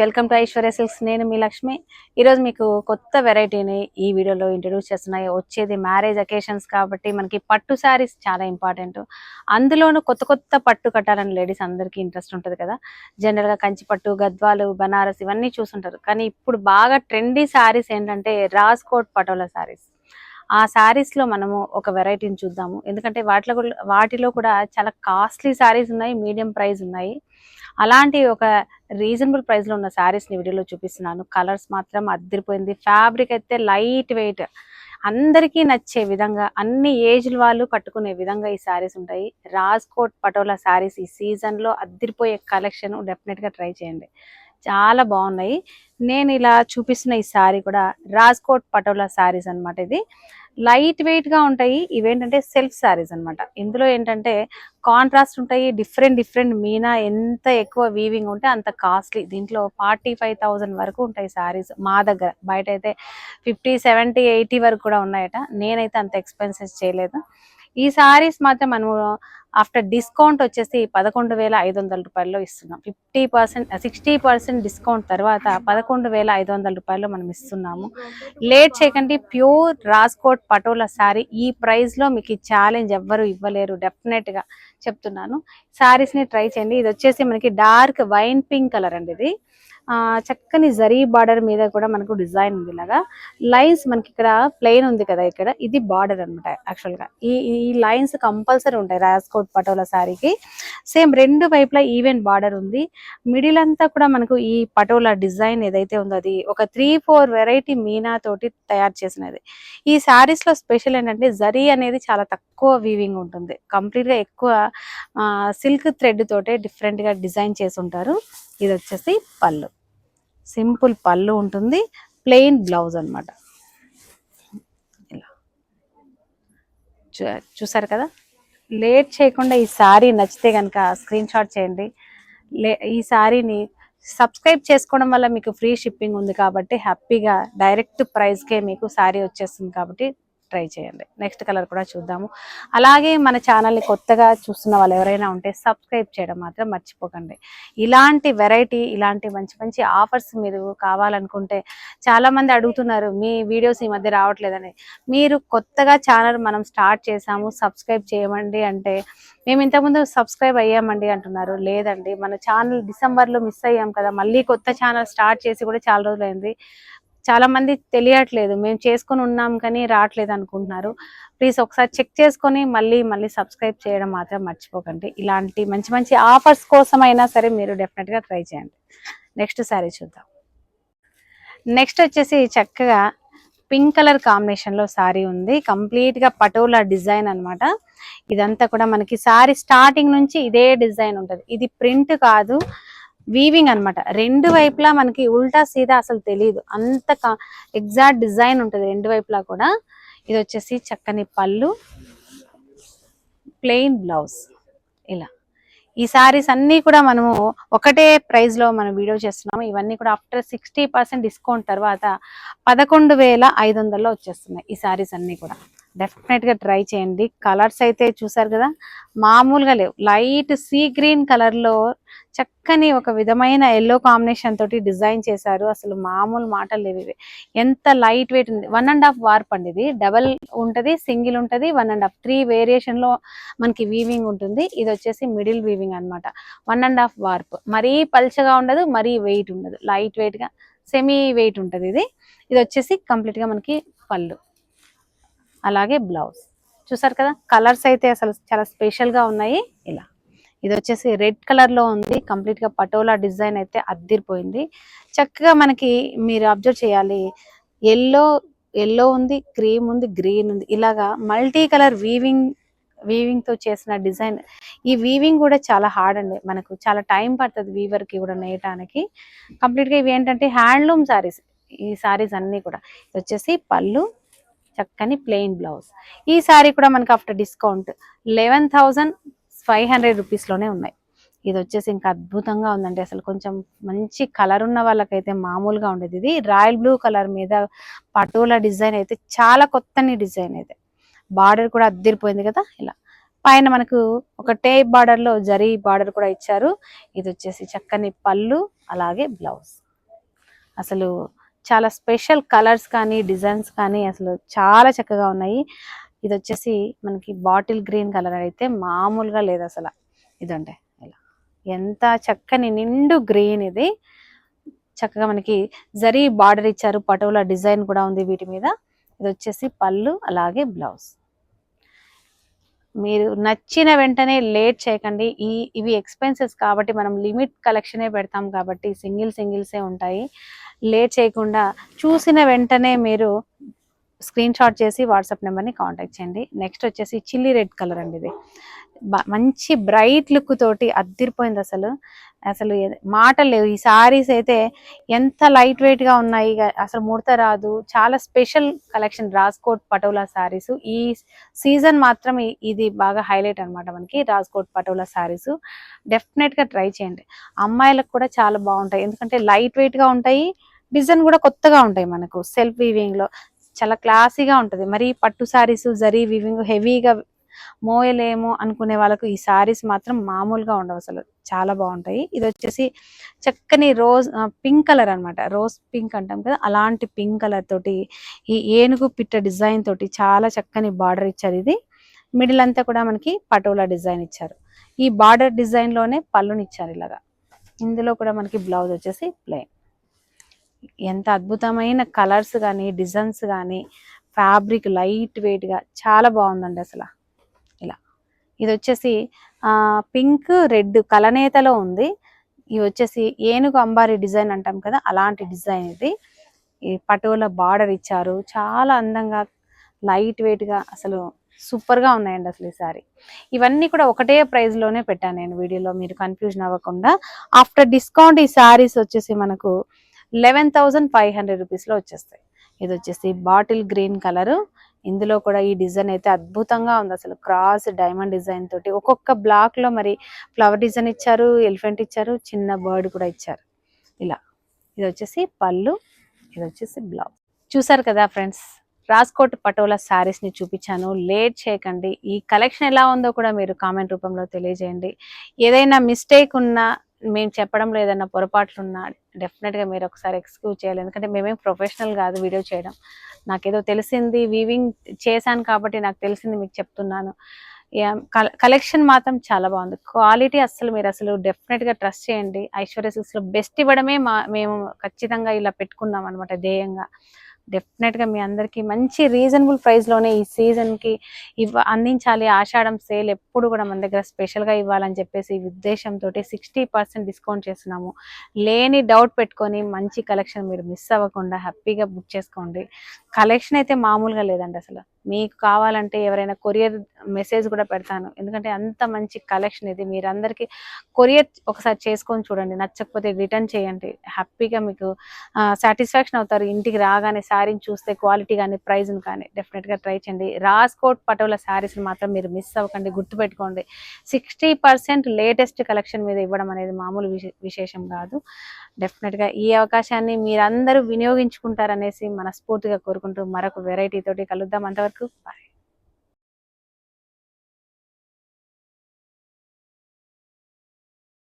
Welcome to Aishwarya silks. నేను మీ లక్ష్మి. ఈరోజు మీకు కొత్త వెరైటీని ఈ వీడియోలో ఇంట్రడ్యూస్ చేస్తున్నాయి. వచ్చేది మ్యారేజ్ అకేషన్స్ కాబట్టి మనకి పట్టు శారీస్ చాలా ఇంపార్టెంట్ అందులోనూ కొత్త కొత్త పట్టు కట్టాలని లేడీస్ అందరికీ ఇంట్రెస్ట్ ఉంటుంది కదా. జనరల్గా కంచి పట్టు గద్వాలు బనారస్ ఇవన్నీ చూసుంటారు. కానీ ఇప్పుడు బాగా ట్రెండీ శారీస్ ఏంటంటే రాజ్కోట్ పటోలా శారీస్ ఆ శారీస్లో మనము ఒక వెరైటీని చూద్దాము. ఎందుకంటే వాటిలో కూడా- వాటిలో కూడా చాలా కాస్ట్లీ శారీస్ ఉన్నాయి మీడియం ప్రైస్ ఉన్నాయి. అలాంటి ఒక రీజనబుల్ ప్రైస్లో ఉన్న శారీస్ని వీడియోలో చూపిస్తున్నాను. కలర్స్ మాత్రం అద్దరిపోయింది. ఫ్యాబ్రిక్ అయితే లైట్ వెయిట్ అందరికీ నచ్చే విధంగా అన్ని ఏజ్ల వాళ్ళు కట్టుకునే విధంగా ఈ శారీస్ ఉంటాయి. రాజ్కోట్ పటోలా శారీస్ ఈ సీజన్లో అద్దరిపోయే కలెక్షన్ డెఫినెట్గా ట్రై చేయండి. చాలా బాగున్నాయి. నేను ఇలా చూపిస్తున్న ఈ శారీ కూడా రాజ్కోట్ పటోలా శారీస్ అన్నమాట ఇది. లైట్ వెయిట్గా ఉంటాయి ఇవేంటంటే సెల్ఫ్ శారీస్ అన్నమాట. ఇందులో ఏంటంటే కాంట్రాస్ట్ ఉంటాయి డిఫరెంట్ డిఫరెంట్ మీనా ఎంత ఎక్కువ వీవింగ్ ఉంటే అంత కాస్ట్లీ దీంట్లో ఫార్టీ ఫైవ్ థౌజండ్ వరకు ఉంటాయి శారీస్ మా దగ్గర. బయట అయితే ఫిఫ్టీ సెవెంటీ ఎయిటీ వరకు కూడా ఉన్నాయట. నేనైతే అంత ఎక్స్పెన్సెస్ చేయలేదు. ఈ సారీస్ మాత్రం మనము ఆఫ్టర్ డిస్కౌంట్ వచ్చేసి పదకొండు వేల ఐదు వందల రూపాయల్లో ఇస్తున్నాం. Fifty percent sixty percent discount తర్వాత పదకొండు వేల ఐదు వందల రూపాయల్లో మనం ఇస్తున్నాము. లేట్ చేయకండి ప్యూర్ రాజ్కోట్ పటోలా శారీ ఈ ప్రైస్లో మీకు ఈ ఛాలెంజ్ ఎవ్వరు ఇవ్వలేరు డెఫినెట్గా చెప్తున్నాను. శారీస్ని ట్రై చేయండి. ఇది వచ్చేసి మనకి డార్క్ వైన్ పింక్ కలర్ అండి ఇది. చక్కని జరీ బార్డర్ మీద కూడా మనకు డిజైన్ ఉంది ఇలాగా. లైన్స్ మనకి ఇక్కడ ప్లెయిన్ ఉంది కదా ఇక్కడ. ఇది బార్డర్ అనమాట యాక్చువల్గా. ఈ ఈ లైన్స్ కంపల్సరీ ఉంటాయి రాజ్కోట్ పటోలా శారీకి. సేమ్ రెండు వైపులా ఈవెన్ బార్డర్ ఉంది. మిడిల్ అంతా కూడా మనకు ఈ పటోలా డిజైన్ ఏదైతే ఉందో అది ఒక త్రీ ఫోర్ వెరైటీ మీనా తోటి తయారు చేసినది. ఈ శారీస్లో స్పెషల్ ఏంటంటే జరీ అనేది చాలా తక్కువ వీవింగ్ ఉంటుంది. కంప్లీట్గా ఎక్కువ సిల్క్ థ్రెడ్ తోటే డిఫరెంట్గా డిజైన్ చేసి ఉంటారు. ఇది వచ్చేసి పళ్ళు. సింపుల్ పళ్ళు ఉంటుంది ప్లెయిన్ బ్లౌజ్ అనమాట చూ- చూసారు కదా? లేట్ చేయకుండా ఈ శారీ నచ్చితే కనుక స్క్రీన్ షాట్ చేయండి. లే ఈ శారీని సబ్స్క్రైబ్ చేసుకోవడం వల్ల మీకు ఫ్రీ షిప్పింగ్ ఉంది కాబట్టి హ్యాపీగా డైరెక్ట్ ప్రైస్కే మీకు శారీ వచ్చేస్తుంది కాబట్టి ట్రై చేయండి. నెక్స్ట్ కలర్ కూడా చూద్దాము. అలాగే మన ఛానల్ని కొత్తగా చూస్తున్న వాళ్ళు ఎవరైనా ఉంటే సబ్స్క్రైబ్ చేయడం మాత్రం మర్చిపోకండి. ఇలాంటి వెరైటీ ఇలాంటి మంచి మంచి ఆఫర్స్ మీరు కావాలనుకుంటే చాలామంది అడుగుతున్నారు మీ వీడియోస్ ఈ మధ్య రావట్లేదని. మీరు కొత్తగా ఛానల్ మనం స్టార్ట్ చేసాము సబ్స్క్రైబ్ చేయమండి అంటే మేము ఇంతకుముందు సబ్స్క్రైబ్ అయ్యామండి అంటున్నారు. లేదండి మన ఛానల్ డిసెంబర్లో మిస్ అయ్యాం కదా మళ్ళీ కొత్త ఛానల్ స్టార్ట్ చేసి కూడా చాలా రోజులైంది. చాలా మంది తెలియట్లేదు. మేము చేసుకొని ఉన్నాం కానీ రావట్లేదు అనుకుంటున్నారు. ప్లీజ్ ఒకసారి చెక్ చేసుకొని మళ్ళీ మళ్ళీ సబ్స్క్రైబ్ చేయడం మాత్రం మర్చిపోకండి. ఇలాంటి మంచి మంచి ఆఫర్స్ కోసం అయినా సరే మీరు డెఫినెట్గా ట్రై చేయండి. నెక్స్ట్ శారీ చూద్దాం. నెక్స్ట్ వచ్చేసి చక్కగా పింక్ కలర్ కాంబినేషన్లో శారీ ఉంది. కంప్లీట్గా పటోలా డిజైన్ అన్నమాట. ఇదంతా కూడా మనకి శారీ స్టార్టింగ్ నుంచి ఇదే డిజైన్ ఉంటుంది. ఇది ప్రింట్ కాదు. వీవింగ్ అన్నమాట. రెండు వైపులా మనకి ఉల్టా సీదా అసలు తెలియదు అంత ఎగ్జాక్ట్ డిజైన్ ఉంటుంది రెండు వైపులా కూడా. ఇది వచ్చేసి చక్కని పళ్ళు ప్లెయిన్ బ్లౌజ్ ఇలా. ఈ సారీస్ అన్ని కూడా మనము ఒకటే ప్రైస్లో మనం వీడియో చేస్తున్నాము. ఇవన్నీ కూడా ఆఫ్టర్ సిక్స్టీ పర్సెంట్ డిస్కౌంట్ తర్వాత పదకొండు వేల ఐదు వందల్లో వచ్చేస్తున్నాయి ఈ సారీస్ అన్ని కూడా. డెఫినెట్గా ట్రై చేయండి. కలర్స్ అయితే చూసారు కదా మామూలుగా లేవు. లైట్ సీ గ్రీన్ కలర్లో చక్కని ఒక విధమైన ఎల్లో కాంబినేషన్ తోటి డిజైన్ చేశారు. అసలు మామూలు మాటలు లేవు ఇవి. ఎంత లైట్ వెయిట్ ఉంది. వన్ అండ్ హాఫ్ వార్ప్ అండి ఇది. డబల్ ఉంటది సింగిల్ ఉంటది వన్ అండ్ హాఫ్ త్రీ వేరియేషన్లో మనకి వీవింగ్ ఉంటుంది. ఇది వచ్చేసి మిడిల్ వీవింగ్ అన్నమాట. వన్ అండ్ హాఫ్ వార్ప్ మరీ పల్చగా ఉండదు మరీ వెయిట్ ఉండదు. లైట్ వెయిట్గా సెమీ వెయిట్ ఉంటుంది ఇది. ఇది వచ్చేసి కంప్లీట్గా మనకి పళ్ళు. అలాగే బ్లౌజ్. చూసారు కదా? కలర్స్ అయితే అసలు చాలా స్పెషల్గా ఉన్నాయి. ఇలా. ఇది వచ్చేసి రెడ్ కలర్లో ఉంది. కంప్లీట్గా పటోలా డిజైన్ అయితే అద్దిరిపోయింది. చక్కగా మనకి మీరు అబ్జర్వ్ చేయాలి. ఎల్లో ఎల్లో ఉంది క్రీమ్ ఉంది గ్రీన్ ఉంది. ఇలాగా మల్టీ కలర్ వీవింగ్ వీవింగ్తో చేసిన డిజైన్. ఈ వీవింగ్ కూడా చాలా హార్డ్ అండి. మనకు చాలా టైం పడుతుంది వీవర్కి కూడా నేయటానికి. కంప్లీట్గా ఇవి ఏంటంటే హ్యాండ్లూమ్ సారీస్ ఈ సారీస్ అన్ని కూడా. వచ్చేసి పళ్ళు చక్కని ప్లెయిన్ బ్లౌజ్ ఈ సారీ కూడా మనకి after discount eleven thousand five hundred రూపీస్లోనే ఉన్నాయి. ఇది వచ్చేసి ఇంకా అద్భుతంగా ఉందండి. అసలు కొంచెం మంచి కలర్ ఉన్న వాళ్ళకైతే మామూలుగా ఉండేది ఇది. రాయల్ బ్లూ కలర్ మీద పటోలా డిజైన్ అయితే చాలా కొత్తని డిజైన్ అయితే. బార్డర్ కూడా అద్దిరిపోయింది కదా ఇలా. పైన మనకు ఒక టేప్ బార్డర్లో జరీ బార్డర్ కూడా ఇచ్చారు. ఇది వచ్చేసి చక్కని పళ్ళు అలాగే బ్లౌజ్ అసలు చాలా స్పెషల్ కలర్స్ కానీ డిజైన్స్ కానీ అసలు చాలా చక్కగా ఉన్నాయి. ఇది వచ్చేసి మనకి బాటిల్ గ్రీన్ కలర్ అయితే మామూలుగా లేదు అసలు. ఇదంటే ఇలా. ఎంత చక్కని నిండు గ్రీన్ ఇది. చక్కగా మనకి జరీ బార్డర్ ఇచ్చారు. పటవుల డిజైన్ కూడా ఉంది వీటి మీద. ఇది వచ్చేసి పళ్ళు అలాగే బ్లౌజ్. మీరు నచ్చిన వెంటనే లేట్ చేయకండి. ఈ ఇవి ఎక్స్పెన్సెస్ కాబట్టి మనం లిమిట్ కలెక్షనే పెడతాం కాబట్టి సింగిల్ సింగిల్సే ఉంటాయి. లేట్ చేయకుండా చూసిన వెంటనే మీరు స్క్రీన్ షాట్ చేసి వాట్సాప్ నెంబర్ని కాంటాక్ట్ చేయండి. నెక్స్ట్ వచ్చేసి చిల్లీ రెడ్ కలర్ అండి ఇది. మంచి బ్రైట్ లుక్ తోటి అద్దిరిపోయింది అసలు. అసలు మాటలు లేవు. ఈ సారీస్ అయితే ఎంత లైట్ వెయిట్గా ఉన్నాయి. ఇక అసలు ముడత రాదు. చాలా స్పెషల్ కలెక్షన్ రాజ్కోట్ పటోలా సారీస్. ఈ సీజన్ మాత్రం ఇది బాగా హైలైట్ అన్నమాట మనకి రాజ్కోట్ పటోలా సారీస్. డెఫినెట్గా ట్రై చేయండి. అమ్మాయిలకు కూడా చాలా బాగుంటాయి. ఎందుకంటే లైట్ వెయిట్గా ఉంటాయి. డిజైన్ కూడా కొత్తగా ఉంటాయి మనకు. సెల్ఫ్ వీవింగ్లో. చాలా క్లాసీగా ఉంటది. మరి పట్టు సారీస్ జరీ వీవింగ్ హెవీగా మోయలేము అనుకునే వాళ్ళకు ఈ సారీస్ మాత్రం మామూలుగా ఉండవు అసలు. చాలా బాగుంటాయి. ఇది వచ్చేసి చక్కని రోజ్ పింక్ కలర్ అన్నమాట. రోజ్ పింక్ అంటాం కదా అలాంటి పింక్ కలర్ తోటి ఈ ఏనుగు పిట్ట డిజైన్ తోటి చాలా చక్కని బార్డర్ ఇచ్చారు ఇది. మిడిల్ అంతా కూడా మనకి పటోలా డిజైన్ ఇచ్చారు. ఈ బార్డర్ డిజైన్లోనే పళ్ళుని ఇచ్చారు ఇలాగా. ఇందులో కూడా మనకి బ్లౌజ్ వచ్చేసి ప్లెయిన్. ఎంత అద్భుతమైన కలర్స్ కానీ డిజైన్స్ కానీ ఫ్యాబ్రిక్ లైట్ వెయిట్గా చాలా బాగుందండి అసలు. ఇది వచ్చేసి ఆ పింక్ రెడ్ కలనేతలో ఉంది. ఇవి వచ్చేసి ఏనుగు అంబారి డిజైన్ అంటాం కదా అలాంటి డిజైన్ ఇది. ఈ పటోల బార్డర్ ఇచ్చారు. చాలా అందంగా లైట్ వెయిట్గా అసలు సూపర్గా ఉన్నాయండి అసలు ఈ సారీ. ఇవన్నీ కూడా ఒకటే ప్రైస్లోనే పెట్టాను నేను వీడియోలో మీరు కన్ఫ్యూజన్ అవ్వకుండా. ఆఫ్టర్ డిస్కౌంట్ ఈ సారీస్ వచ్చేసి మనకు లెవెన్ థౌజండ్ ఫైవ్ హండ్రెడ్ రూపీస్లో వచ్చేస్తాయి. ఇది వచ్చేసి బాటిల్ గ్రీన్ కలర్. ఇందులో కూడా ఈ డిజైన్ అయితే అద్భుతంగా ఉంది. అసలు క్రాస్ డైమండ్ డిజైన్ తోటి ఒక్కొక్క బ్లాక్లో మరి ఫ్లవర్ డిజైన్ ఇచ్చారు ఎలిఫెంట్ ఇచ్చారు చిన్న బర్డ్ కూడా ఇచ్చారు. ఇలా. ఇది వచ్చేసి పళ్ళు ఇది వచ్చేసి బ్లౌజ్ చూసారు కదా ఫ్రెండ్స్ రాజ్కోట్ పటోలా సారీస్ని చూపించాను. లేట్ చేయకండి. ఈ కలెక్షన్ ఎలా ఉందో కూడా మీరు కామెంట్ రూపంలో తెలియజేయండి. ఏదైనా మిస్టేక్ ఉన్నా మేము చెప్పడంలో ఏదైనా పొరపాట్లు ఉన్నా డెఫినెట్గా మీరు ఒకసారి ఎక్స్క్యూజ్ చేయాలి. ఎందుకంటే మేమేం ప్రొఫెషనల్ కాదు వీడియో చేయడం. నాకేదో తెలిసింది వీవింగ్ చేశాను కాబట్టి నాకు తెలిసింది మీకు చెప్తున్నాను. కలెక్షన్ మాత్రం చాలా బాగుంది. క్వాలిటీ అసలు మీరు అసలు డెఫినెట్గా ట్రస్ట్ చేయండి. ఐశ్వర్య సిల్క్స్లో బెస్ట్ ఇవ్వడమే మా మేము ఖచ్చితంగా ఇలా పెట్టుకున్నాం అనమాట ధ్యేయంగా. డెఫినెట్గా మీ అందరికీ మంచి రీజనబుల్ ప్రైస్లోనే ఈ సీజన్కి ఇవ్వ అందించాలి. ఆషాఢం సేల్ ఎప్పుడు కూడా మన దగ్గర స్పెషల్గా ఇవ్వాలని చెప్పేసి ఉద్దేశంతో సిక్స్టీ పర్సెంట్ డిస్కౌంట్ చేస్తున్నాము. లేని డౌట్ పెట్టుకొని మంచి కలెక్షన్ మీరు మిస్ అవ్వకుండా హ్యాపీగా బుక్ చేసుకోండి. కలెక్షన్ అయితే మామూలుగా లేదండి అసలు. మీకు కావాలంటే ఎవరైనా కొరియర్ మెసేజ్ కూడా పెడతాను. ఎందుకంటే అంత మంచి కలెక్షన్ ఇది. మీరందరికీ కొరియర్ ఒకసారి చేసుకొని చూడండి. నచ్చకపోతే రిటర్న్ చేయండి. హ్యాపీగా మీకు సాటిస్ఫాక్షన్ అవుతారు. ఇంటికి రాగానే శారీని చూస్తే క్వాలిటీ కానీ ప్రైజ్ని కానీ డెఫినెట్గా ట్రై చేయండి. రాజ్కోట్ పటోల శారీస్ని మాత్రం మీరు మిస్ అవ్వకండి. గుర్తుపెట్టుకోండి. సిక్స్టీ పర్సెంట్ లేటెస్ట్ కలెక్షన్ మీద ఇవ్వడం అనేది మామూలు విశే- విశేషం కాదు. డెఫినెట్గా ఈ అవకాశాన్ని మీరందరూ వినియోగించుకుంటారనేసి మనస్ఫూర్తిగా కోరుకుంటూ మరొక వెరైటీతోటి కలుద్దాం. అంతవరకు goodbye.